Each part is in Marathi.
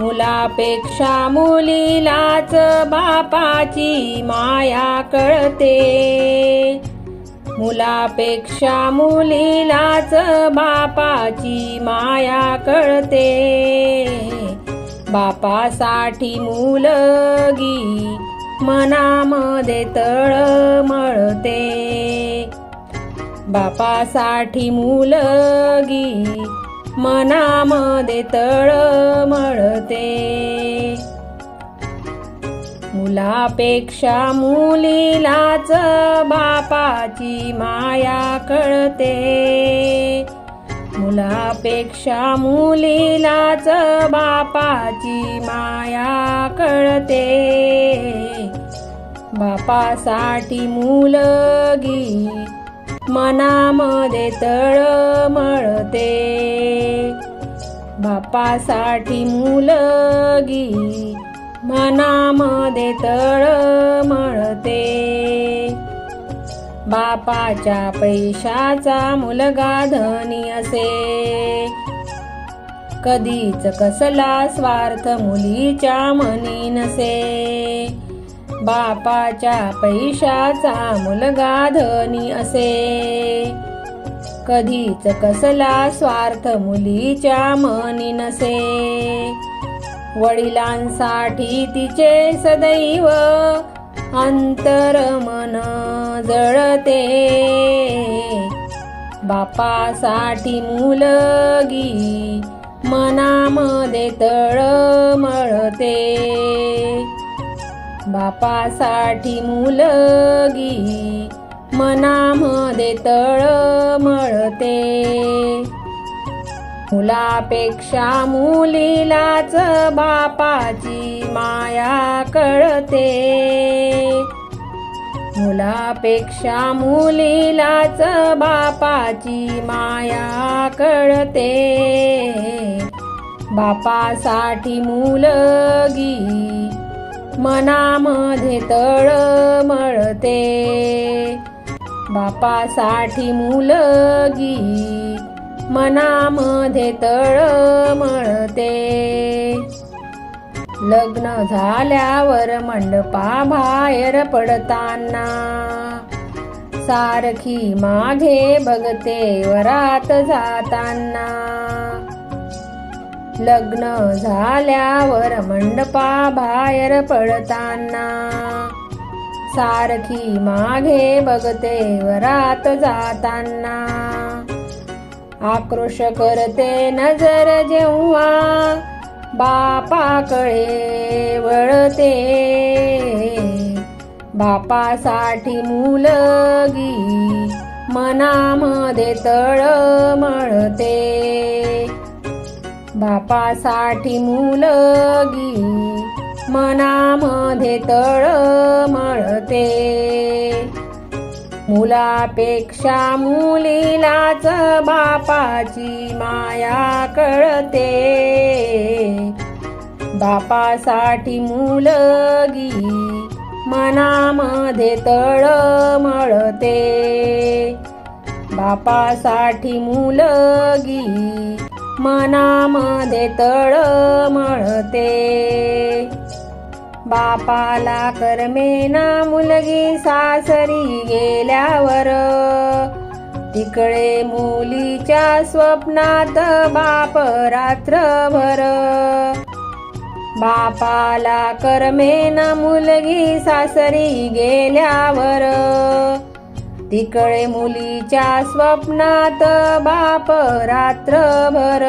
मुलापेक्षा मुलीलाच बापाची माया कळते. मुलापेक्षा मुलीलाच बापाची माया कळते. बापासाठी मुलगी मनामध्ये तळमळते बापासाठी मुलगी मनामध्ये तळमळते मुलापेक्षा मुलीलाच बापाची माया कळते. मुलापेक्षा मुलीलाच बापाची माया कळते. बापासाठी मुलगी मनामध्ये तळमळते बापासाठी मुलगी मनामध्ये तळमळते बापाच्या पैशाचा मुलगा धनी असे. कधीच कसला स्वार्थ मुलीच्या मनी नसे. बापाच्या पैशाचा मुलगा धनी असे. कधीच कसला स्वार्थ मुलीच्या मनी नसे. वडिलांसाठी तिचे सदैव अंतर मन जळते. बापासाठी मुलगी मनामध्ये तळमळते बापासाठी मुलगी मनामध्ये तळमळते मुलापेक्षा मुलीलाच बापाची माया कळते. मुलापेक्षा मुलीलाच बापाची माया कळते. बापासाठी मुलगी मनामध्ये तळमळते बापासाठी मुलगी मनामध्ये तळमळते लग्न झाल्यावर मंडपा बाहेर पडताना सारखी मागे बघते वरात जाताना. लग्न झाल्यावर मंडपा बाहेर पडताना सारखी मागे बघते वरात जाताना. आक्रोश करते नजर जेव्हा बापाकडे वळते. बापासाठी मुलगी मनामध्ये तळमळते बापासाठी मुलगी मनामध्ये तळमळते मुलापेक्षा मुलीलाच बापाची माया कळते. बापासाठी मुलगी मनामध्ये तळमळते बापासाठी मुलगी मनामध्ये तळमळते बापाला करमेना मुलगी सासरी गेल्यावर तिकडे मुलीच्या स्वप्नात बाप रात्रभर. बापाला करमेना मुलगी सासरी गेल्यावर तिकडे मुलीच्या स्वप्नात बाप रात्रभर.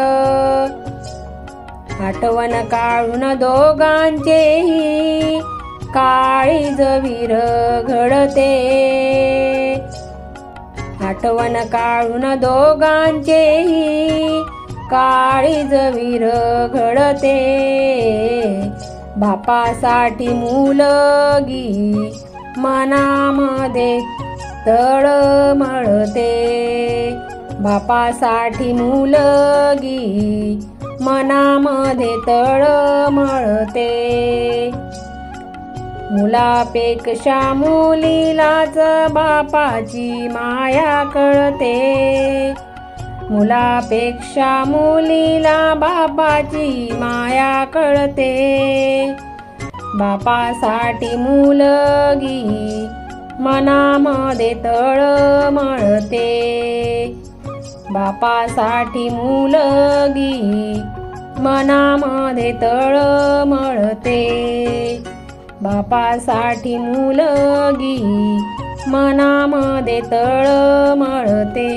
आठवण काढून दोघांचेही काळी जवीर घडते. आठवण काढून दोघांचेही काळी जवीर घडते. बापासाठी मुलगी मनामध्ये तळमळते बापासाठी मुलगी मनामध्ये तळमळते मुलापेक्षा मुलीलाच बापाची माया कळते. मुलापेक्षा मुलीला बापाची माया कळते. बापासाठी मुलगी मनामध्ये तळमळते बापासाठी मुलगी मनामध्ये तळमळते बापासाठी मुलगी मनामध्ये तळमळते